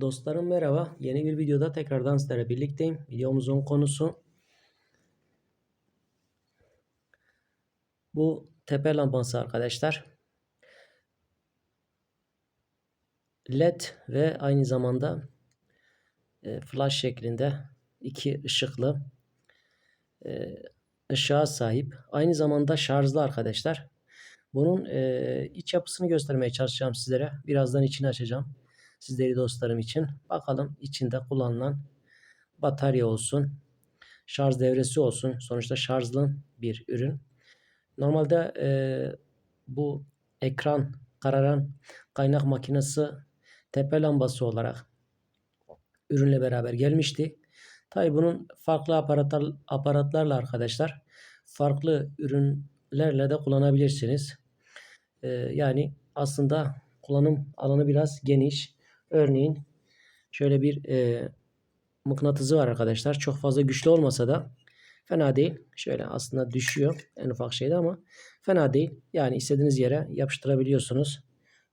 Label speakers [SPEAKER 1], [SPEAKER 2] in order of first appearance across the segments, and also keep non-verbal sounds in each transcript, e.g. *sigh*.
[SPEAKER 1] Dostlarım merhaba. Yeni bir videoda tekrardan sizlerle birlikteyim. Videomuzun konusu bu tepe lambası arkadaşlar. LED ve aynı zamanda e, flash şeklinde iki ışıklı e, ışığa sahip. Aynı zamanda şarjlı arkadaşlar. Bunun e, iç yapısını göstermeye çalışacağım sizlere. Birazdan içini açacağım sizleri dostlarım için. Bakalım içinde kullanılan batarya olsun, şarj devresi olsun. Sonuçta şarjlı bir ürün. Normalde e, bu ekran kararan kaynak makinesi tepe lambası olarak ürünle beraber gelmişti. Tabi bunun farklı aparatlar, aparatlarla arkadaşlar farklı ürünlerle de kullanabilirsiniz. Ee, yani aslında kullanım alanı biraz geniş. Örneğin şöyle bir e, mıknatısı var arkadaşlar. Çok fazla güçlü olmasa da fena değil. Şöyle aslında düşüyor en ufak şeyde ama fena değil. Yani istediğiniz yere yapıştırabiliyorsunuz.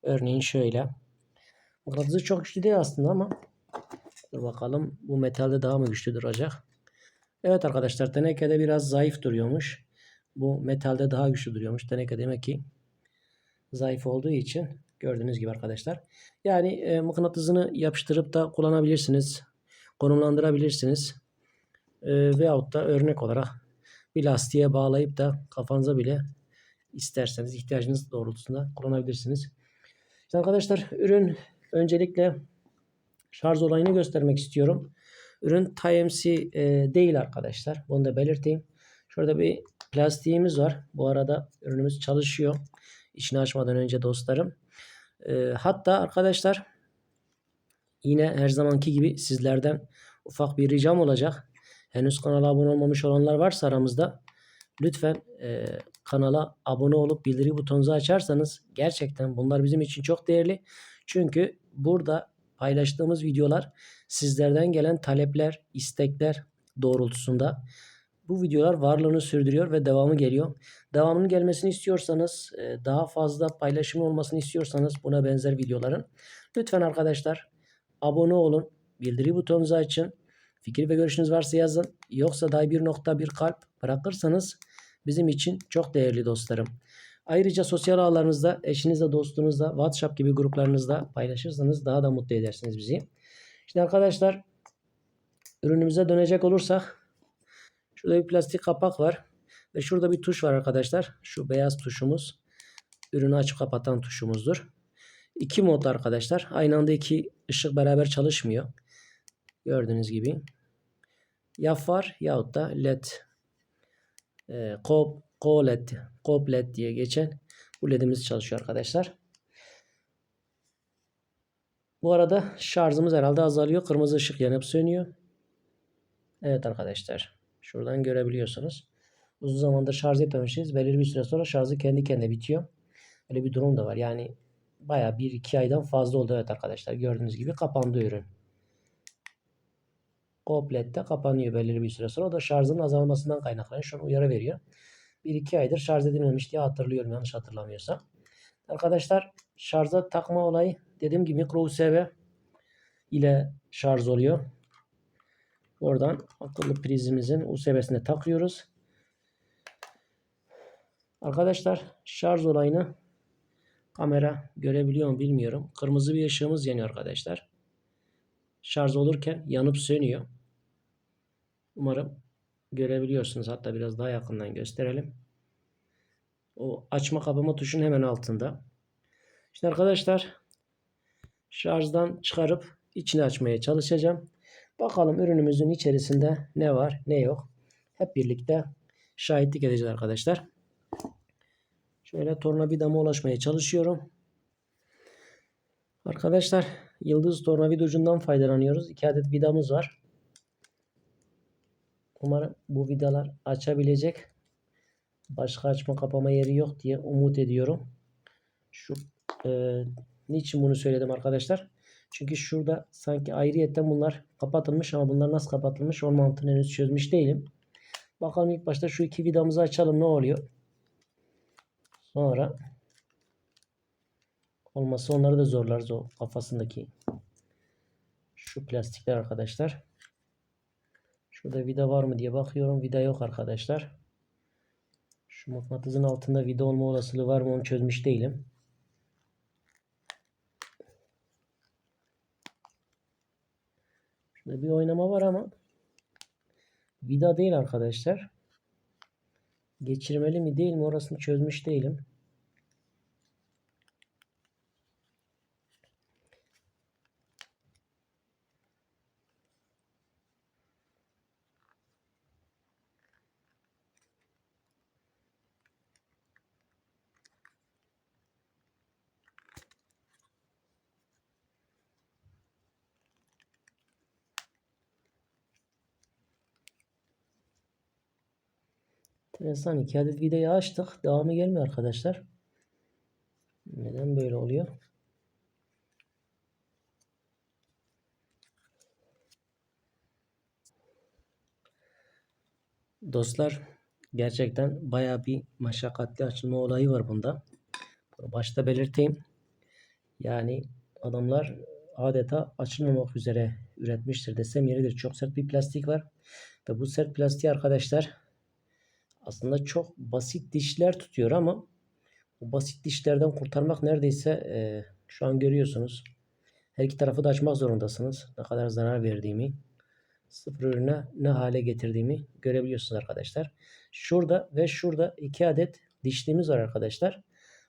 [SPEAKER 1] Örneğin şöyle. Mıknatısı çok güçlü değil aslında ama dur bakalım bu metalde daha mı güçlü duracak? Evet arkadaşlar tenekede biraz zayıf duruyormuş. Bu metalde daha güçlü duruyormuş. Teneke demek ki zayıf olduğu için Gördüğünüz gibi arkadaşlar. Yani e, mıknatısını yapıştırıp da kullanabilirsiniz. Konumlandırabilirsiniz. E, veyahut da örnek olarak bir lastiğe bağlayıp da kafanıza bile isterseniz ihtiyacınız doğrultusunda kullanabilirsiniz. İşte arkadaşlar ürün öncelikle şarj olayını göstermek istiyorum. Ürün Type-C e, değil arkadaşlar. Bunu da belirteyim. Şurada bir plastiğimiz var. Bu arada ürünümüz çalışıyor. İçini açmadan önce dostlarım. E, hatta arkadaşlar yine her zamanki gibi sizlerden ufak bir ricam olacak. Henüz kanala abone olmamış olanlar varsa aramızda lütfen e, kanala abone olup bildiri butonunuzu açarsanız gerçekten bunlar bizim için çok değerli. Çünkü burada paylaştığımız videolar sizlerden gelen talepler, istekler doğrultusunda bu videolar varlığını sürdürüyor ve devamı geliyor. Devamının gelmesini istiyorsanız, e, daha fazla paylaşım olmasını istiyorsanız buna benzer videoların lütfen arkadaşlar abone olun. Bildiri butonunuzu açın. Fikir ve görüşünüz varsa yazın. Yoksa dahi bir nokta bir kalp bırakırsanız bizim için çok değerli dostlarım. Ayrıca sosyal ağlarınızda, eşinizle, dostunuzla, WhatsApp gibi gruplarınızda paylaşırsanız daha da mutlu edersiniz bizi. Şimdi arkadaşlar ürünümüze dönecek olursak Şurada bir plastik kapak var. Ve şurada bir tuş var arkadaşlar. Şu beyaz tuşumuz. Ürünü açıp kapatan tuşumuzdur. İki mod arkadaşlar. Aynı anda iki ışık beraber çalışmıyor. Gördüğünüz gibi. Yaf var yahut da led. E, co, co led, cop led diye geçen bu ledimiz çalışıyor arkadaşlar. Bu arada şarjımız herhalde azalıyor. Kırmızı ışık yanıp sönüyor. Evet arkadaşlar. Şuradan görebiliyorsunuz. Uzun zamandır şarj etmemişiz. Belirli bir süre sonra şarjı kendi kendine bitiyor. Öyle bir durum da var. Yani baya 1-2 aydan fazla oldu evet arkadaşlar. Gördüğünüz gibi kapandı ürün. Komplette kapanıyor belirli bir süre sonra. O da şarjın azalmasından kaynaklanıyor. Şu uyarı veriyor. 1-2 aydır şarj edilmemiş diye hatırlıyorum yanlış hatırlamıyorsam. Arkadaşlar şarja takma olayı dediğim gibi mikro USB ile şarj oluyor. Oradan akıllı prizimizin USB'sine takıyoruz. Arkadaşlar şarj olayını kamera görebiliyor mu bilmiyorum. Kırmızı bir ışığımız yanıyor arkadaşlar. Şarj olurken yanıp sönüyor. Umarım görebiliyorsunuz. Hatta biraz daha yakından gösterelim. O açma kapama tuşun hemen altında. İşte arkadaşlar şarjdan çıkarıp içini açmaya çalışacağım. Bakalım ürünümüzün içerisinde ne var ne yok. Hep birlikte şahitlik edeceğiz arkadaşlar. Şöyle tornavidama ulaşmaya çalışıyorum. Arkadaşlar yıldız tornavida ucundan faydalanıyoruz. 2 adet vidamız var. Umarım bu vidalar açabilecek. Başka açma kapama yeri yok diye umut ediyorum. Şu e, niçin bunu söyledim arkadaşlar? Çünkü şurada sanki ayrıyetten bunlar kapatılmış ama bunlar nasıl kapatılmış onun mantığını henüz çözmüş değilim. Bakalım ilk başta şu iki vidamızı açalım ne oluyor. Sonra olması onları da zorlarız o kafasındaki Şu plastikler arkadaşlar. Şurada vida var mı diye bakıyorum. Vida yok arkadaşlar. Şu mıknatısın altında vida olma olasılığı var mı onu çözmüş değilim. Bir oynama var ama vida değil arkadaşlar. Geçirmeli mi değil mi orasını çözmüş değilim. Enteresan. iki adet vidayı açtık. Devamı gelmiyor arkadaşlar. Neden böyle oluyor? Dostlar gerçekten baya bir meşakkatli açılma olayı var bunda. Başta belirteyim. Yani adamlar adeta açılmamak üzere üretmiştir desem yeridir. Çok sert bir plastik var. Ve bu sert plastiği arkadaşlar aslında çok basit dişler tutuyor ama bu basit dişlerden kurtarmak neredeyse e, şu an görüyorsunuz. Her iki tarafı da açmak zorundasınız. Ne kadar zarar verdiğimi, sıfır ürüne ne hale getirdiğimi görebiliyorsunuz arkadaşlar. Şurada ve şurada iki adet dişliğimiz var arkadaşlar.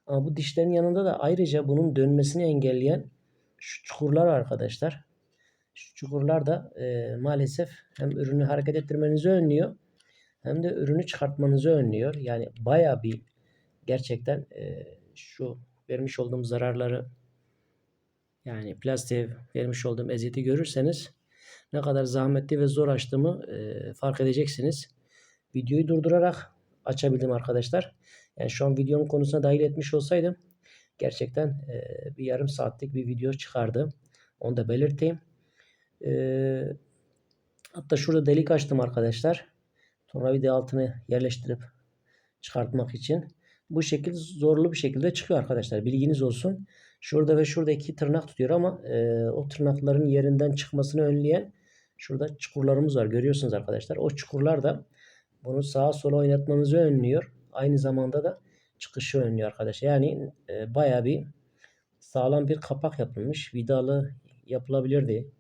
[SPEAKER 1] Ama bu dişlerin yanında da ayrıca bunun dönmesini engelleyen şu çukurlar arkadaşlar. Şu çukurlar da e, maalesef hem ürünü hareket ettirmenizi önlüyor hem de ürünü çıkartmanızı önlüyor. Yani baya bir gerçekten e, şu vermiş olduğum zararları yani plastiğe vermiş olduğum eziyeti görürseniz ne kadar zahmetli ve zor açtığımı e, fark edeceksiniz. Videoyu durdurarak açabildim arkadaşlar. Yani şu an videonun konusuna dahil etmiş olsaydım gerçekten e, bir yarım saatlik bir video çıkardı. Onu da belirteyim. E, hatta şurada delik açtım arkadaşlar. Tornavida altını yerleştirip çıkartmak için. Bu şekilde zorlu bir şekilde çıkıyor arkadaşlar. Bilginiz olsun. Şurada ve şurada iki tırnak tutuyor ama e, o tırnakların yerinden çıkmasını önleyen şurada çukurlarımız var. Görüyorsunuz arkadaşlar. O çukurlar da bunu sağa sola oynatmanızı önlüyor. Aynı zamanda da çıkışı önlüyor arkadaşlar. Yani e, baya bir sağlam bir kapak yapılmış. Vidalı yapılabilirdi.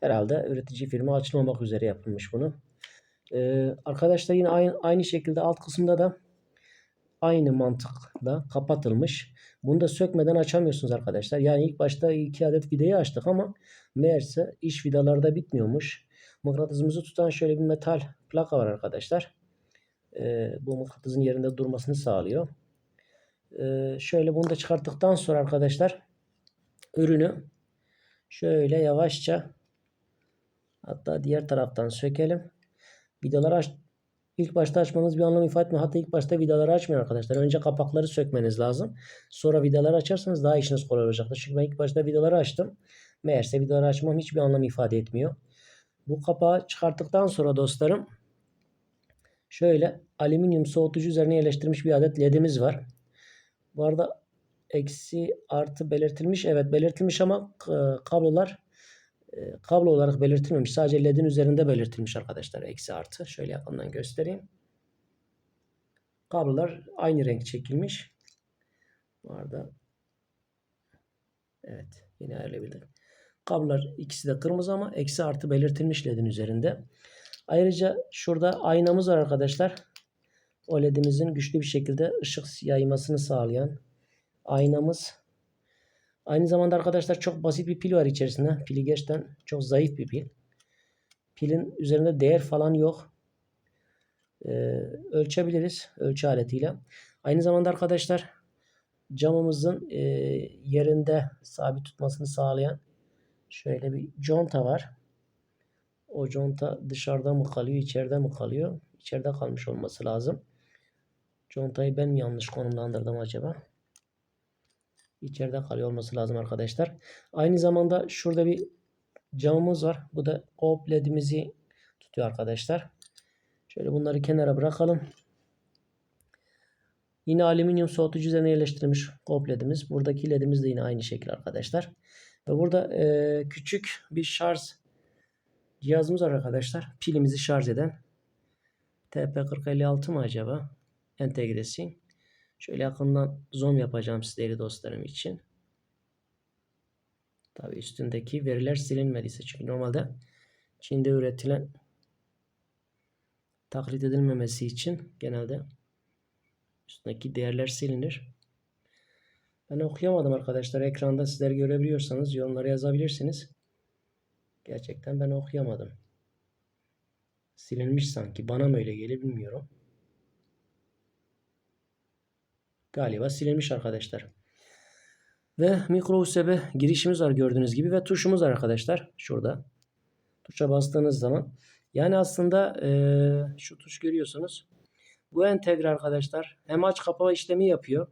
[SPEAKER 1] Herhalde üretici firma açılmamak üzere yapılmış bunu. Ee, arkadaşlar yine aynı, aynı şekilde alt kısımda da aynı mantıkla kapatılmış. Bunu da sökmeden açamıyorsunuz arkadaşlar. Yani ilk başta iki adet vidayı açtık ama meğerse iş vidalarda bitmiyormuş. Mıknatısımızı tutan şöyle bir metal plaka var arkadaşlar. Ee, bu mıknatısın yerinde durmasını sağlıyor. Ee, şöyle bunu da çıkarttıktan sonra arkadaşlar ürünü şöyle yavaşça hatta diğer taraftan sökelim. Vidaları aç ilk başta açmanız bir anlam ifade etmiyor. Hatta ilk başta vidaları açmayın arkadaşlar. Önce kapakları sökmeniz lazım. Sonra vidaları açarsanız daha işiniz kolay olacaktır. Çünkü ben ilk başta vidaları açtım. Meğerse vidaları açmam hiçbir anlam ifade etmiyor. Bu kapağı çıkarttıktan sonra dostlarım şöyle alüminyum soğutucu üzerine yerleştirilmiş bir adet ledimiz var. Bu arada eksi artı belirtilmiş. Evet belirtilmiş ama e, kablolar kablo olarak belirtilmemiş. Sadece ledin üzerinde belirtilmiş arkadaşlar. Eksi artı. Şöyle yakından göstereyim. Kablolar aynı renk çekilmiş. Bu arada evet yine ayarlayabildim. Kablolar ikisi de kırmızı ama eksi artı belirtilmiş ledin üzerinde. Ayrıca şurada aynamız var arkadaşlar. O ledimizin güçlü bir şekilde ışık yaymasını sağlayan aynamız Aynı zamanda arkadaşlar çok basit bir pil var içerisinde. Pili gerçekten çok zayıf bir pil. Pilin üzerinde değer falan yok. Ee, ölçebiliriz ölçü aletiyle. Aynı zamanda arkadaşlar camımızın e, yerinde sabit tutmasını sağlayan şöyle bir conta var. O conta dışarıda mı kalıyor, içeride mi kalıyor? İçeride kalmış olması lazım. Contayı ben mi yanlış konumlandırdım acaba? İçeride kalıyor olması lazım arkadaşlar. Aynı zamanda şurada bir camımız var. Bu da op ledimizi tutuyor arkadaşlar. Şöyle bunları kenara bırakalım. Yine alüminyum soğutucu üzerine yerleştirilmiş op ledimiz. Buradaki ledimiz de yine aynı şekilde arkadaşlar. Ve burada e, küçük bir şarj cihazımız var arkadaşlar. Pilimizi şarj eden TP4056 mı acaba? Entegresi. Şöyle yakından zoom yapacağım sizleri dostlarım için. Tabi üstündeki veriler silinmediyse. Çünkü normalde Çin'de üretilen taklit edilmemesi için genelde üstündeki değerler silinir. Ben okuyamadım arkadaşlar. Ekranda sizler görebiliyorsanız yorumlara yazabilirsiniz. Gerçekten ben okuyamadım. Silinmiş sanki. Bana mı öyle gelir bilmiyorum. Galiba silinmiş arkadaşlar. Ve mikro USB girişimiz var gördüğünüz gibi ve tuşumuz var arkadaşlar. Şurada. Tuşa bastığınız zaman yani aslında eee, şu tuş görüyorsunuz. Bu entegre arkadaşlar hem aç kapa işlemi yapıyor.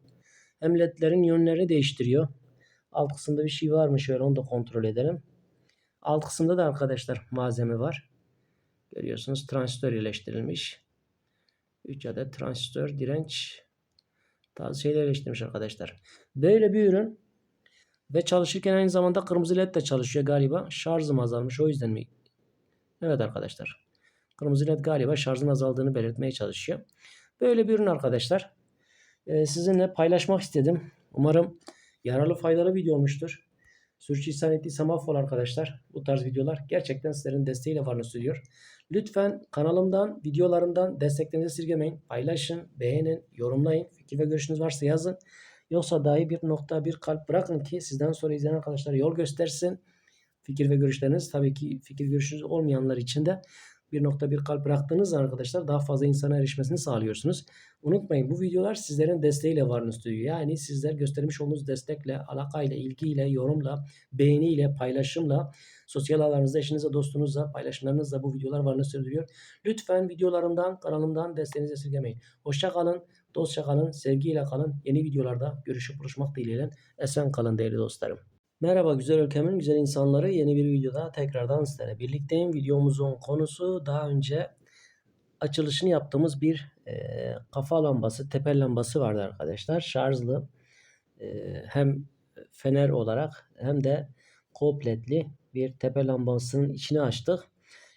[SPEAKER 1] Hem ledlerin yönlerini değiştiriyor. Alt kısımda bir şey var mı şöyle onu da kontrol edelim. Alt kısımda da arkadaşlar malzeme var. Görüyorsunuz transistör yerleştirilmiş. 3 adet transistör direnç tarzı şeyler yerleştirmiş arkadaşlar. Böyle bir ürün ve çalışırken aynı zamanda kırmızı led de çalışıyor galiba. Şarjım azalmış o yüzden mi? Evet arkadaşlar. Kırmızı led galiba şarjın azaldığını belirtmeye çalışıyor. Böyle bir ürün arkadaşlar. Ee, sizinle paylaşmak istedim. Umarım yararlı faydalı video olmuştur. Sürçülisan ettiysem affola arkadaşlar. Bu tarz videolar gerçekten sizlerin desteğiyle varını söylüyor. Lütfen kanalımdan, videolarımdan desteklerinizi esirgemeyin. Paylaşın, beğenin, yorumlayın. Fikir ve görüşünüz varsa yazın. Yoksa dahi bir nokta, bir kalp bırakın ki sizden sonra izleyen arkadaşlar yol göstersin. Fikir ve görüşleriniz tabii ki fikir görüşünüz olmayanlar için de bir nokta bir kalp bıraktığınız zaman arkadaşlar daha fazla insana erişmesini sağlıyorsunuz. Unutmayın bu videolar sizlerin desteğiyle varınız duyuyor. Yani sizler göstermiş olduğunuz destekle, alakayla, ilgiyle, yorumla, beğeniyle, paylaşımla, sosyal ağlarınızda, eşinizle, dostunuzla, paylaşımlarınızla bu videolar varını sürdürüyor. Lütfen videolarımdan, kanalımdan desteğinizi esirgemeyin. Hoşça kalın, dostça kalın, sevgiyle kalın. Yeni videolarda görüşüp buluşmak dileğiyle esen kalın değerli dostlarım. Merhaba güzel ülkemin güzel insanları. Yeni bir videoda tekrardan sizlerle birlikteyim. Videomuzun konusu daha önce açılışını yaptığımız bir e, kafa lambası, tepe lambası vardı arkadaşlar. Şarjlı e, hem fener olarak hem de kompletli bir tepe lambasının içine açtık.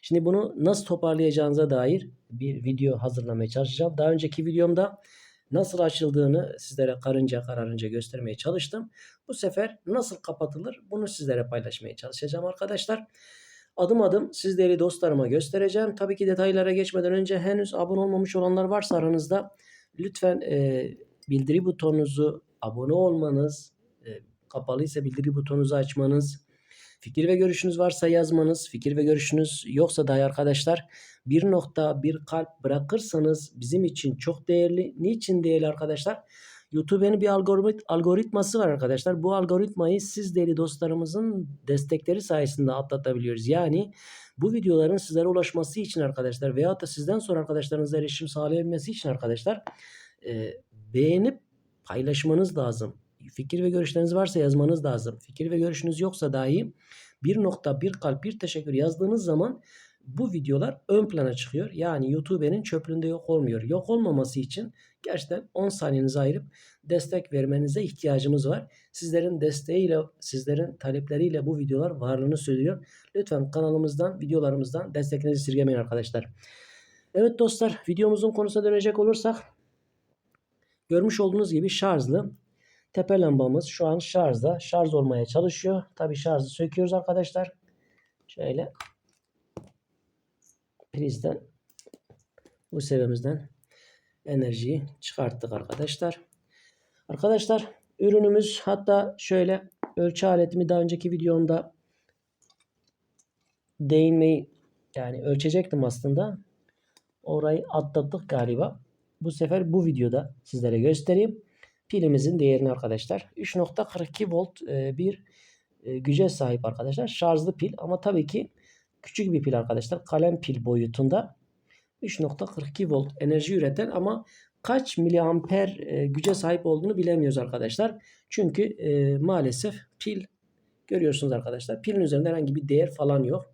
[SPEAKER 1] Şimdi bunu nasıl toparlayacağınıza dair bir video hazırlamaya çalışacağım. Daha önceki videomda nasıl açıldığını sizlere karınca kararınca göstermeye çalıştım. Bu sefer nasıl kapatılır bunu sizlere paylaşmaya çalışacağım arkadaşlar. Adım adım sizleri dostlarıma göstereceğim. Tabii ki detaylara geçmeden önce henüz abone olmamış olanlar varsa aranızda lütfen e, bildiri butonunuzu abone olmanız, e, kapalıysa bildiri butonunuzu açmanız, fikir ve görüşünüz varsa yazmanız, fikir ve görüşünüz yoksa dahi arkadaşlar bir nokta bir kalp bırakırsanız bizim için çok değerli. Niçin değerli arkadaşlar? YouTube'un bir algorit algoritması var arkadaşlar. Bu algoritmayı siz değerli dostlarımızın destekleri sayesinde atlatabiliyoruz. Yani bu videoların sizlere ulaşması için arkadaşlar veyahut da sizden sonra arkadaşlarınıza erişim sağlayabilmesi için arkadaşlar e, beğenip paylaşmanız lazım. Fikir ve görüşleriniz varsa yazmanız lazım. Fikir ve görüşünüz yoksa dahi bir nokta, bir kalp, bir teşekkür yazdığınız zaman bu videolar ön plana çıkıyor. Yani YouTube'nin çöplüğünde yok olmuyor. Yok olmaması için gerçekten 10 saniyenizi ayırıp destek vermenize ihtiyacımız var. Sizlerin desteğiyle, sizlerin talepleriyle bu videolar varlığını söylüyor. Lütfen kanalımızdan, videolarımızdan desteklerinizi esirgemeyin arkadaşlar. Evet dostlar, videomuzun konusuna dönecek olursak görmüş olduğunuz gibi şarjlı tepe lambamız şu an şarjda. Şarj olmaya çalışıyor. Tabi şarjı söküyoruz arkadaşlar. Şöyle prizden bu seviyemizden enerjiyi çıkarttık arkadaşlar. Arkadaşlar ürünümüz hatta şöyle ölçü aletimi daha önceki videomda değinmeyi yani ölçecektim aslında. Orayı atlattık galiba. Bu sefer bu videoda sizlere göstereyim. Pilimizin değerini arkadaşlar. 3.42 volt e, bir e, güce sahip arkadaşlar. Şarjlı pil ama tabii ki küçük bir pil arkadaşlar. Kalem pil boyutunda 3.42 volt enerji üreten ama kaç miliamper e, güce sahip olduğunu bilemiyoruz arkadaşlar. Çünkü maalesef pil görüyorsunuz arkadaşlar. Pilin üzerinde herhangi bir değer falan yok.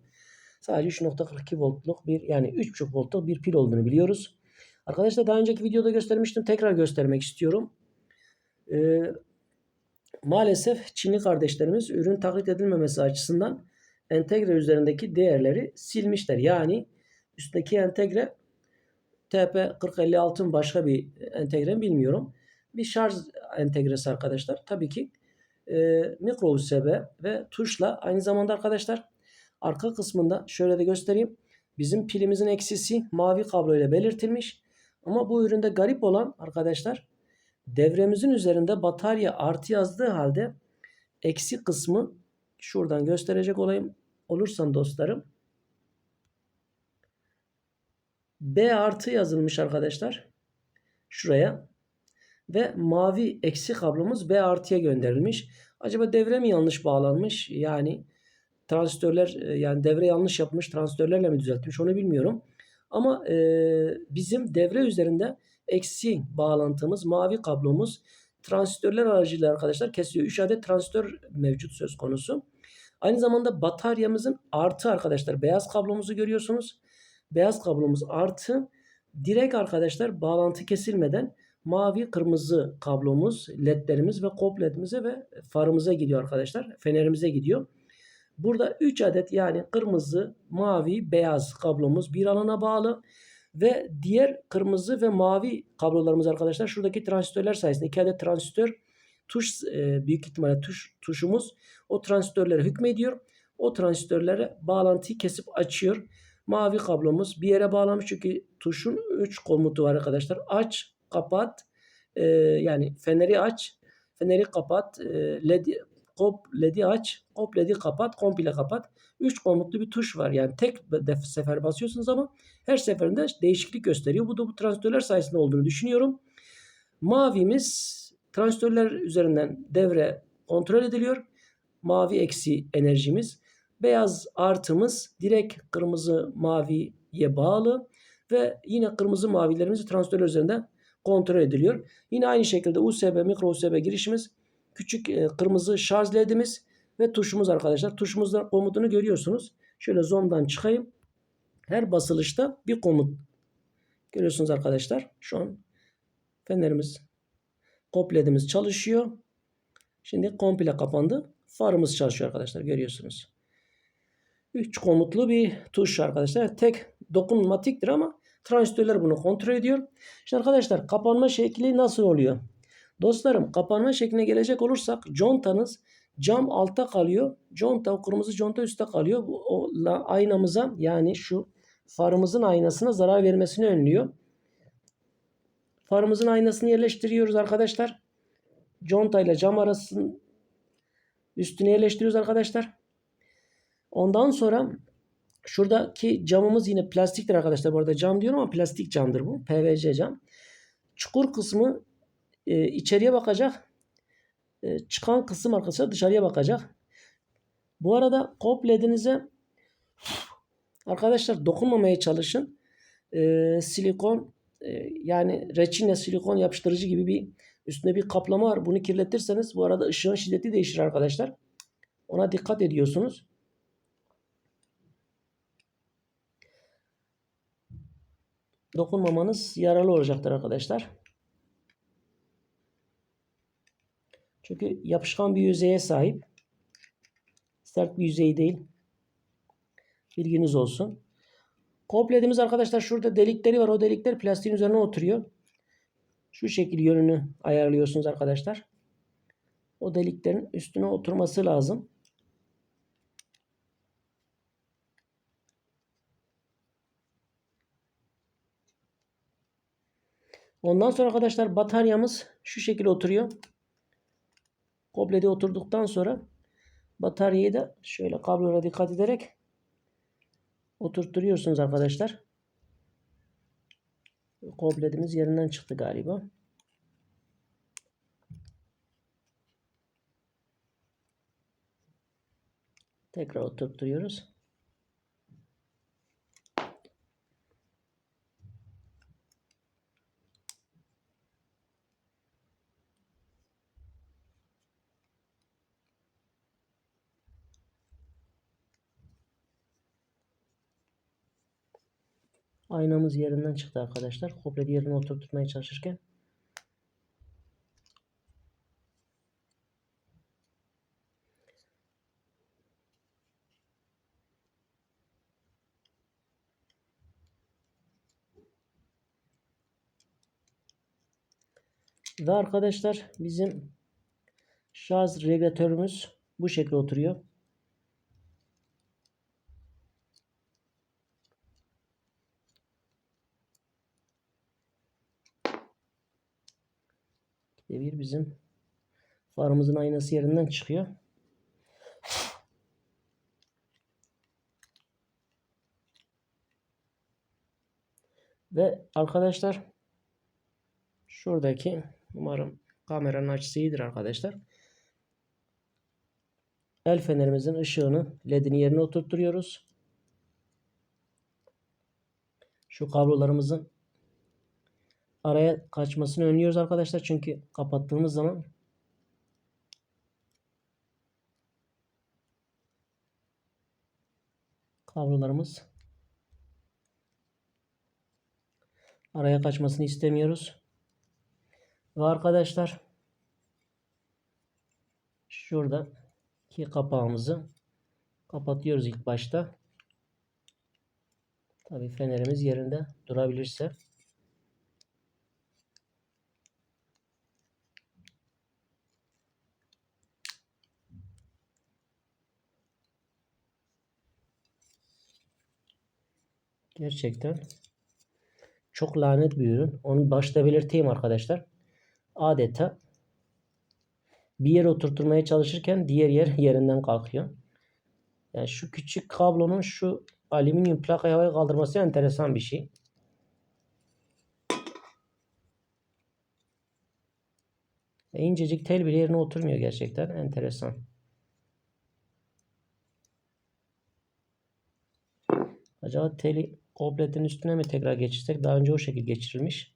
[SPEAKER 1] Sadece 3.42 voltluk bir yani 3.5 voltluk bir pil olduğunu biliyoruz. Arkadaşlar daha önceki videoda göstermiştim. Tekrar göstermek istiyorum. Ee, maalesef Çinli kardeşlerimiz ürün taklit edilmemesi açısından entegre üzerindeki değerleri silmişler. Yani üstteki entegre TP4056'ın başka bir entegre mi bilmiyorum. Bir şarj entegresi arkadaşlar. Tabii ki e, mikro USB ve tuşla aynı zamanda arkadaşlar arka kısmında şöyle de göstereyim. Bizim pilimizin eksisi mavi kablo ile belirtilmiş. Ama bu üründe garip olan arkadaşlar devremizin üzerinde batarya artı yazdığı halde eksi kısmı şuradan gösterecek olayım olursam dostlarım B artı yazılmış arkadaşlar. Şuraya. Ve mavi eksi kablomuz B artıya gönderilmiş. Acaba devre mi yanlış bağlanmış? Yani transistörler e, yani devre yanlış yapmış transistörlerle mi düzeltmiş onu bilmiyorum. Ama e, bizim devre üzerinde eksi bağlantımız mavi kablomuz transistörler aracılığıyla arkadaşlar kesiyor. 3 adet transistör mevcut söz konusu. Aynı zamanda bataryamızın artı arkadaşlar beyaz kablomuzu görüyorsunuz. Beyaz kablomuz artı direkt arkadaşlar bağlantı kesilmeden mavi kırmızı kablomuz ledlerimiz ve kop ledimize ve farımıza gidiyor arkadaşlar. Fenerimize gidiyor. Burada 3 adet yani kırmızı, mavi, beyaz kablomuz bir alana bağlı. Ve diğer kırmızı ve mavi kablolarımız arkadaşlar şuradaki transistörler sayesinde 2 adet transistör tuş e, büyük ihtimalle tuş tuşumuz o transistörlere hükmediyor. O transistörlere bağlantıyı kesip açıyor. Mavi kablomuz bir yere bağlamış çünkü tuşun 3 komutu var arkadaşlar. Aç, kapat, e, yani feneri aç, feneri kapat, e, led, kop ledi aç, kop ledi kapat, komple kapat. 3 komutlu bir tuş var. Yani tek sefer basıyorsunuz ama her seferinde değişiklik gösteriyor. Bu da bu transistörler sayesinde olduğunu düşünüyorum. Mavimiz transistörler üzerinden devre kontrol ediliyor. Mavi eksi enerjimiz. Beyaz artımız direkt kırmızı maviye bağlı ve yine kırmızı mavilerimiz transistörler üzerinden kontrol ediliyor. Yine aynı şekilde USB, mikro USB girişimiz, küçük e, kırmızı şarj ledimiz ve tuşumuz arkadaşlar. Tuşumuzda komutunu görüyorsunuz. Şöyle zoom'dan çıkayım. Her basılışta bir komut görüyorsunuz arkadaşlar. Şu an fenerimiz, kopledimiz çalışıyor. Şimdi komple kapandı. Farımız çalışıyor arkadaşlar görüyorsunuz. 3 komutlu bir tuş arkadaşlar. Tek dokunmatiktir ama transistörler bunu kontrol ediyor. Şimdi arkadaşlar kapanma şekli nasıl oluyor? Dostlarım kapanma şekline gelecek olursak contanız cam altta kalıyor. Conta kırmızı conta üstte kalıyor. Bu o, aynamıza yani şu farımızın aynasına zarar vermesini önlüyor. Farımızın aynasını yerleştiriyoruz arkadaşlar. Conta ile cam arasının üstüne yerleştiriyoruz arkadaşlar. Ondan sonra şuradaki camımız yine plastiktir arkadaşlar. Bu arada cam diyorum ama plastik camdır bu. PVC cam. Çukur kısmı e, içeriye bakacak. E, çıkan kısım arkadaşlar dışarıya bakacak. Bu arada kop ledinize arkadaşlar dokunmamaya çalışın. E, silikon e, yani reçine silikon yapıştırıcı gibi bir üstünde bir kaplama var. Bunu kirletirseniz bu arada ışığın şiddeti değişir arkadaşlar. Ona dikkat ediyorsunuz. dokunmamanız yararlı olacaktır arkadaşlar. Çünkü yapışkan bir yüzeye sahip. Sert bir yüzey değil. Bilginiz olsun. Kompletimiz arkadaşlar şurada delikleri var. O delikler plastiğin üzerine oturuyor. Şu şekil yönünü ayarlıyorsunuz arkadaşlar. O deliklerin üstüne oturması lazım. Ondan sonra arkadaşlar bataryamız şu şekilde oturuyor. Komple oturduktan sonra bataryayı da şöyle kablolara dikkat ederek oturtturuyorsunuz arkadaşlar. Kompletimiz yerinden çıktı galiba. Tekrar oturtturuyoruz. Aynamız yerinden çıktı arkadaşlar. Komple yerine oturtmaya çalışırken Ve arkadaşlar bizim şarj regülatörümüz bu şekilde oturuyor. Devir bizim farımızın aynası yerinden çıkıyor. Ve arkadaşlar şuradaki umarım kameranın açısı iyidir arkadaşlar. El fenerimizin ışığını ledini yerine oturtturuyoruz. Şu kablolarımızın araya kaçmasını önlüyoruz arkadaşlar. Çünkü kapattığımız zaman kablolarımız araya kaçmasını istemiyoruz. Ve arkadaşlar şurada ki kapağımızı kapatıyoruz ilk başta. Tabii fenerimiz yerinde durabilirse. Gerçekten çok lanet bir ürün. Onu başta belirteyim arkadaşlar. Adeta bir yere oturtmaya çalışırken diğer yer *laughs* yerinden kalkıyor. Yani şu küçük kablonun şu alüminyum plakayı havaya kaldırması enteresan bir şey. Ve incecik tel bile yerine oturmuyor gerçekten. Enteresan. Acaba teli kompletin üstüne mi tekrar geçirsek? Daha önce o şekilde geçirilmiş.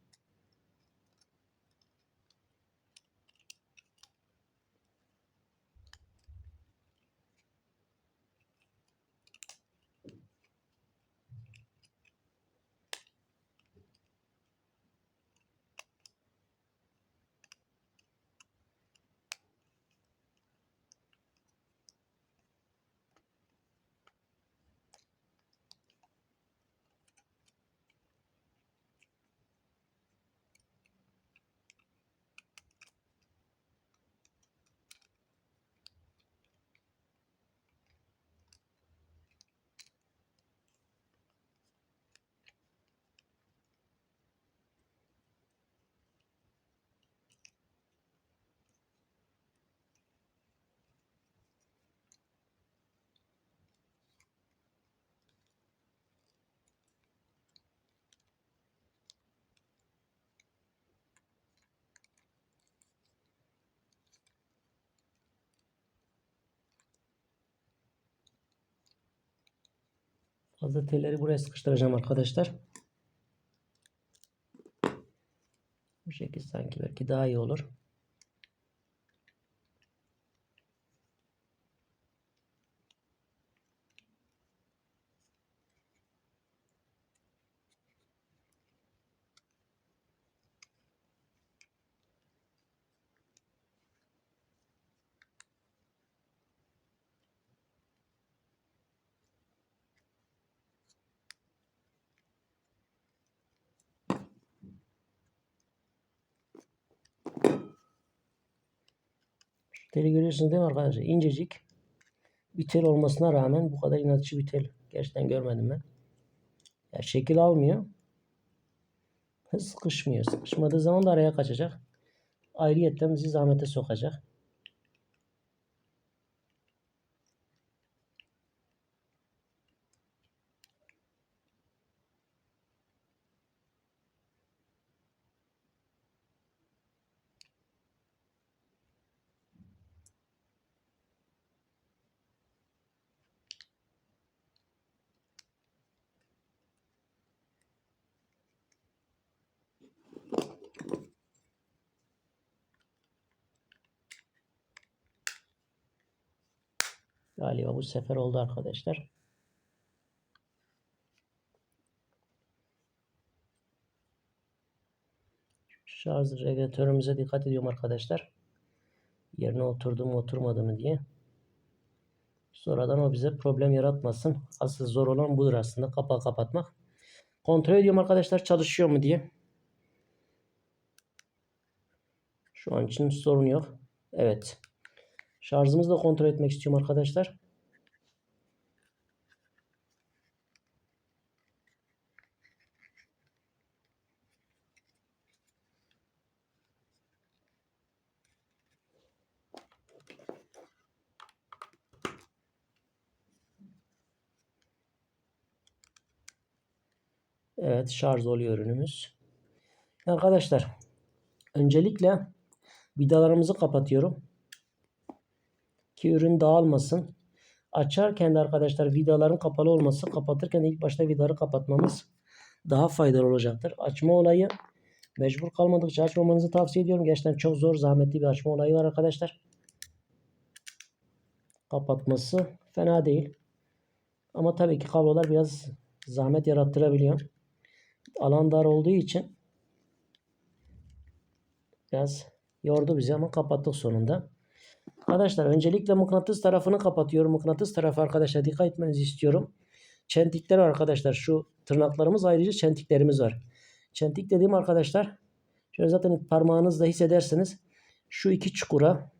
[SPEAKER 1] Fazla telleri buraya sıkıştıracağım arkadaşlar. Bu şekilde sanki belki daha iyi olur. Teli görüyorsunuz değil mi arkadaşlar? İncecik bir tel olmasına rağmen bu kadar inatçı bir tel. Gerçekten görmedim ben. Ya şekil almıyor. Sıkışmıyor. Sıkışmadığı zaman da araya kaçacak. Ayrıyetten bizi zahmete sokacak. Galiba bu sefer oldu arkadaşlar. Şarj regülatörümüze dikkat ediyorum arkadaşlar. Yerine oturdu mu oturmadı mı diye. Sonradan o bize problem yaratmasın. Asıl zor olan budur aslında. Kapağı kapatmak. Kontrol ediyorum arkadaşlar çalışıyor mu diye. Şu an için sorun yok. Evet. Şarjımızı da kontrol etmek istiyorum arkadaşlar. Evet şarj oluyor ürünümüz. Arkadaşlar öncelikle vidalarımızı kapatıyorum. Ki ürün dağılmasın. Açarken de arkadaşlar vidaların kapalı olması kapatırken ilk başta vidaları kapatmamız daha faydalı olacaktır. Açma olayı mecbur kalmadıkça açmamanızı tavsiye ediyorum. Gerçekten çok zor zahmetli bir açma olayı var arkadaşlar. Kapatması fena değil. Ama tabii ki kablolar biraz zahmet yarattırabiliyor. Alan dar olduğu için biraz yordu bizi ama kapattık sonunda. Arkadaşlar öncelikle mıknatıs tarafını kapatıyorum. Mıknatıs tarafı arkadaşlar dikkat etmenizi istiyorum. Çentikler arkadaşlar. Şu tırnaklarımız ayrıca çentiklerimiz var. Çentik dediğim arkadaşlar şöyle zaten parmağınızla hissedersiniz. Şu iki çukura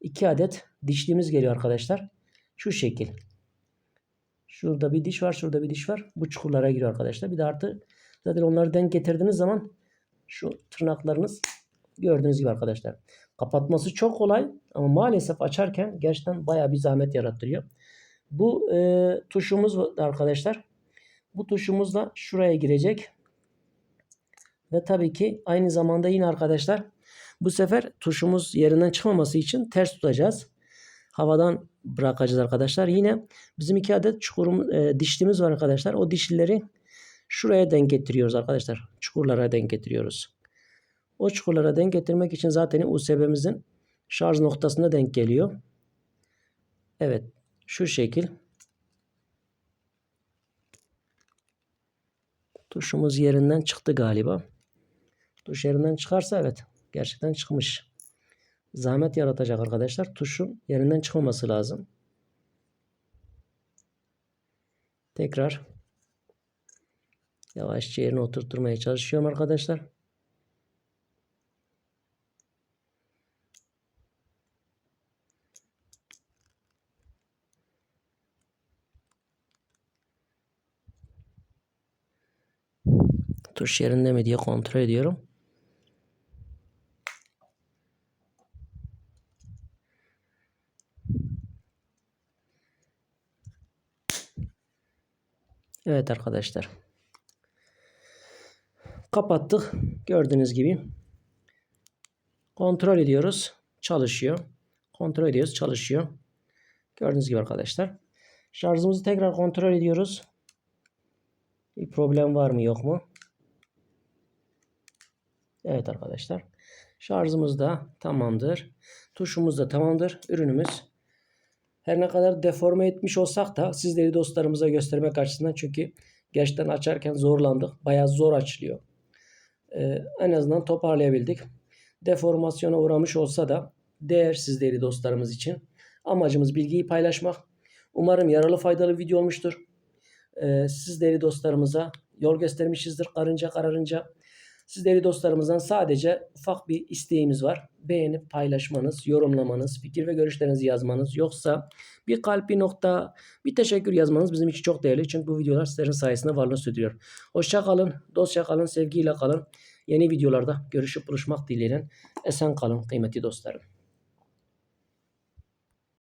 [SPEAKER 1] iki adet dişliğimiz geliyor arkadaşlar. Şu şekil. Şurada bir diş var. Şurada bir diş var. Bu çukurlara giriyor arkadaşlar. Bir de artı zaten onları denk getirdiğiniz zaman şu tırnaklarınız gördüğünüz gibi arkadaşlar. Kapatması çok kolay ama maalesef açarken gerçekten baya bir zahmet yarattırıyor. Bu e, tuşumuz arkadaşlar. Bu tuşumuz da şuraya girecek. Ve tabii ki aynı zamanda yine arkadaşlar bu sefer tuşumuz yerinden çıkmaması için ters tutacağız. Havadan bırakacağız arkadaşlar. Yine bizim iki adet çukurum, e, dişlimiz var arkadaşlar. O dişlileri şuraya denk getiriyoruz arkadaşlar. Çukurlara denk getiriyoruz. O çukurlara denk getirmek için zaten USB'mizin şarj noktasına denk geliyor. Evet. Şu şekil. Tuşumuz yerinden çıktı galiba. Tuş yerinden çıkarsa evet. Gerçekten çıkmış. Zahmet yaratacak arkadaşlar. Tuşun yerinden çıkmaması lazım. Tekrar yavaşça yerine oturtmaya çalışıyorum arkadaşlar. Tuş yerinde mi diye kontrol ediyorum. Evet arkadaşlar. Kapattık. Gördüğünüz gibi. Kontrol ediyoruz. Çalışıyor. Kontrol ediyoruz. Çalışıyor. Gördüğünüz gibi arkadaşlar. Şarjımızı tekrar kontrol ediyoruz. Bir problem var mı yok mu? Evet arkadaşlar. Şarjımız da tamamdır. Tuşumuz da tamamdır. Ürünümüz her ne kadar deforme etmiş olsak da sizleri dostlarımıza göstermek açısından çünkü gerçekten açarken zorlandık. Bayağı zor açılıyor. Ee, en azından toparlayabildik. Deformasyona uğramış olsa da değer sizleri dostlarımız için. Amacımız bilgiyi paylaşmak. Umarım yaralı faydalı video olmuştur. Ee, sizleri dostlarımıza yol göstermişizdir karınca kararınca. Sizleri dostlarımızdan sadece ufak bir isteğimiz var. Beğenip paylaşmanız, yorumlamanız, fikir ve görüşlerinizi yazmanız. Yoksa bir kalp, bir nokta, bir teşekkür yazmanız bizim için çok değerli. Çünkü bu videolar sizlerin sayesinde varlığını sürdürüyor. Hoşça kalın, dostça kalın, sevgiyle kalın. Yeni videolarda görüşüp buluşmak dileğiyle. Esen kalın kıymetli dostlarım.